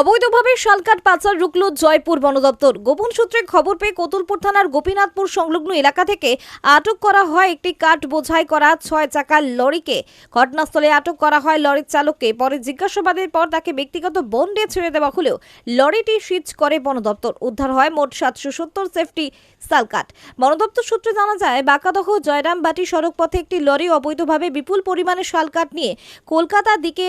অবৈধভাবে শালকাট পাচার রুকল জয়পুর বন দপ্তর। গোপন সূত্রে খবর পেয়ে কতুলপুর থানার গোপীনাথপুর সংলগ্ন এলাকা থেকে আটক করা হয় একটি কাঠ বোঝাই করা ছয় চাকার লরিকে। ঘটনাস্থলে আটক করা হয় লরির চালককে। পরে জিজ্ঞাসাবাদের পর তাকে ব্যক্তিগত বন্ডে ছেড়ে দেওয়া হলেও লরিটি সিজ করে বন দপ্তর। উদ্ধার হয় মোট সাতশো সত্তর সেফটি সালকাট বন দপ্তর সূত্রে জানা যায়, বাঁকাদহ জয়রামবাটি সড়ক পথে একটি লরি অবৈধভাবে বিপুল পরিমাণে শালকাট নিয়ে কলকাতার দিকে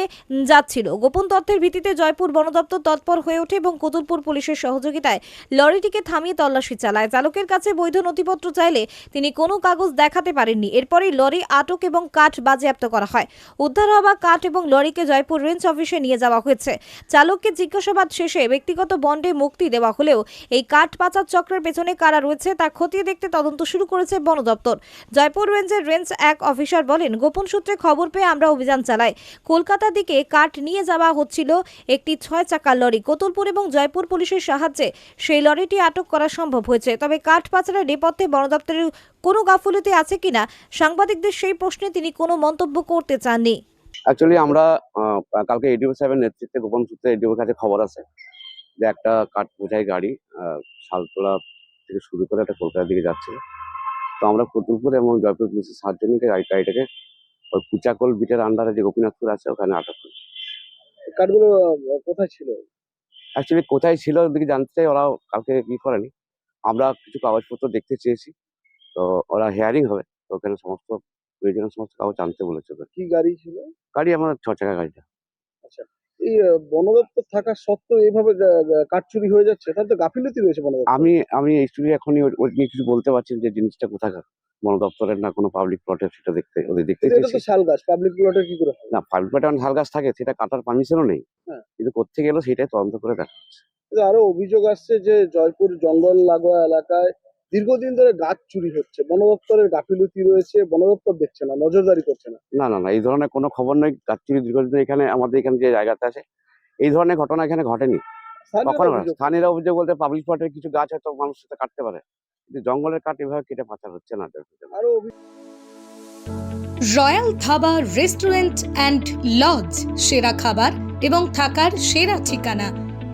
যাচ্ছিল। গোপন তথ্যের ভিত্তিতে জয়পুর বন দপ্তর তৎপর হয়ে ওঠে এবং কতুলপুর পুলিশের সহযোগিতায় লরিটিকে থামিয়ে তল্লাশি চালায়। চালকের কাছে বৈধ নথিপত্র চাইলে তিনি কোনো কাগজ দেখাতে পারেননি। এরপরই লরি আটক এবং কাঠ বাজেয়াপ্ত করা হয়। উদ্ধার হওয়া কাঠ এবং লরিকে জয়পুর রেঞ্জ অফিসে নিয়ে যাওয়া হয়েছে। চালককে জিজ্ঞাসাবাদ শেষে ব্যক্তিগত বন্ডে মুক্তি দেওয়া হলেও এই কাঠ পাচার চক্রের পেছনে কারা রয়েছে তা খতিয়ে দেখতে তদন্ত শুরু করেছে বন দপ্তর। জয়পুর রেঞ্জের রেঞ্জ এক অফিসার বলেন, গোপন সূত্রে খবর পেয়ে আমরা অভিযান চালাই। কলকাতা দিকে কাঠ নিয়ে যাওয়া হচ্ছিল একটি ছয় চাকার লরি কোতুলপুর এবং জয়পুর পুলিশের সাহায্যে সেই লরিটি আটক করা সম্ভব হয়েছে। তবে কাঠ পাচারের নেপথ্যে বন দপ্তরের কোনো গাফুলতি আছে কিনা সাংবাদিকদের সেই প্রশ্নে তিনি কোনো মন্তব্য করতে চাননি। অ্যাকচুয়ালি আমরা কালকে এডিও সাহেবের নেতৃত্বে, গোপন সূত্রে এডিওর কাছে খবর আছে যে একটা কাঠ বোঝাই গাড়ি শালতোলা থেকে শুরু করে একটা কলকাতার দিকে যাচ্ছে। তো আমরা কতুলপুর এবং জয়পুর পুলিশের সাহায্য নিয়ে গাড়ি- গাড়িটাকে ওই কুচাকল বিটের আন্ডারে যে গোপীনাথপুর আছে, ওখানে আটক করি আহ, কোথায় ছিল? অ্যাকচুয়ালি কোথায় ছিল ওদিকে জানতে চাই ওরা কাউকে ই করেনি। আমরা কিছু কাগজপত্র দেখতে চেয়েছি তো ওরা হেয়ারিং হবে তো ওখানে সমস্ত প্রয়োজনীয় সমস্ত কাগজ আনতে বলেছে। কি গাড়ি ছিল? গাড়ি আমার ছ চাকা গাড়িটা। এই বন দপ্তর থাকা সত্ত্বেও এইভাবে গা- গা- কাঠ চুরি হয়ে যাচ্ছে? তাহলে তো গাফিলতি রয়েছে বন আমি আমি একচুয়ালি এখনই ওর- ওর নিয়ে কিছু বলতে পারছি যে জিনিসটা কোথাকার। বন দপ্তরের না কোনো পাবলিক প্লটের সেটা দেখতে ওদের দেখতে এটা তো শাল গাছ পাবলিক প্লটের কি করে না পাবলিক প্লটে ঝাল গাছ থাকে সেটা কাটার পারমিশনও নেই। হ্যাঁ। কিন্তু কোথেকে এলো সেটাই তদন্ত করে দেখা আরও অভিযোগ আসছে যে জয়পুর জঙ্গল লাগোয়া এলাকায় দীর্ঘদিন ধরে গাছ চুরি হচ্ছে বন দপ্তরের গাফিলতি রয়েছে বন দপ্তর দেখছে না নজরদারি করছে না। না না না এই ধরনের কোনো খবর নেই গাছ চুরি দীর্ঘদিন এখানে আমাদের এখানে যে জায়গাতে আছে এই ধরনের ঘটনা এখানে ঘটেনি। কখনো না। অভিযোগ বলতে পাবলিক প্লটের কিছু গাছ হয়তো মানুষ সাথে কাটতে পারে কিন্তু জঙ্গলের কাঠ এভাবে কেটে পাচার হচ্ছে না। Royal dhaba restaurant and lodge সেরা খাবার এবং থাকার সেরা ঠিকানা